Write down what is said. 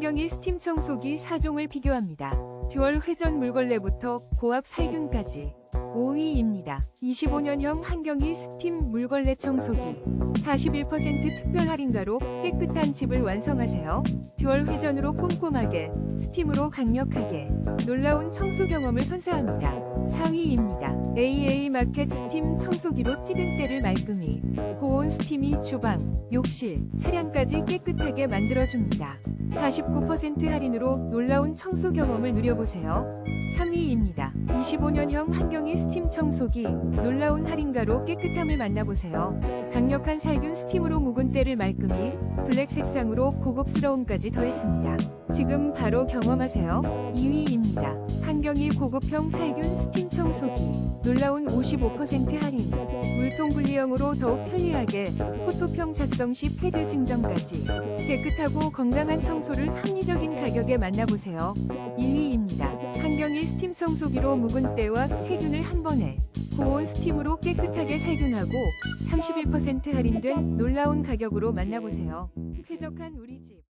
한경이 스팀 청소기 4종을 비교합니다. 듀얼 회전 물걸레부터 고압 살균까지 5위입니다. 25년형 한경이 스팀 물걸레 청소기 41% 특별 할인가로 깨끗한 집을 완성하세요. 듀얼 회전으로 꼼꼼하게, 스팀으로 강력하게 놀라운 청소 경험을 선사합니다. 4위입니다. AA 마켓 스팀 청소기로 찌든 때를 말끔히 고온 스팀이 주방, 욕실, 차량까지 깨끗하게 만들어줍니다. 49% 할인으로 놀라운 청소 경험을 누려보세요. 3위입니다. 25년형 한경이 스팀 청소기 놀라운 할인가로 깨끗함을 만나보세요. 강력한 살균 스팀으로 묵은 때를 말끔히 블랙 색상으로 고급스러움까지 더했습니다. 지금 바로 경험하세요. 2위입니다. 한경이 고급형 살균 스팀 청소기 놀라운 55% 할인 물통 분리형으로 더욱 편리하게 포토평 작성 시 패드 증정까지 깨끗하고 건강한 청소를 합리적인 가격에 만나보세요. 1위입니다. 한경이 스팀 청소기로 묵은 때와 세균을 한 번에 고온 스팀으로 깨끗하게 살균하고 31% 할인된 놀라운 가격으로 만나보세요. 쾌적한 우리 집.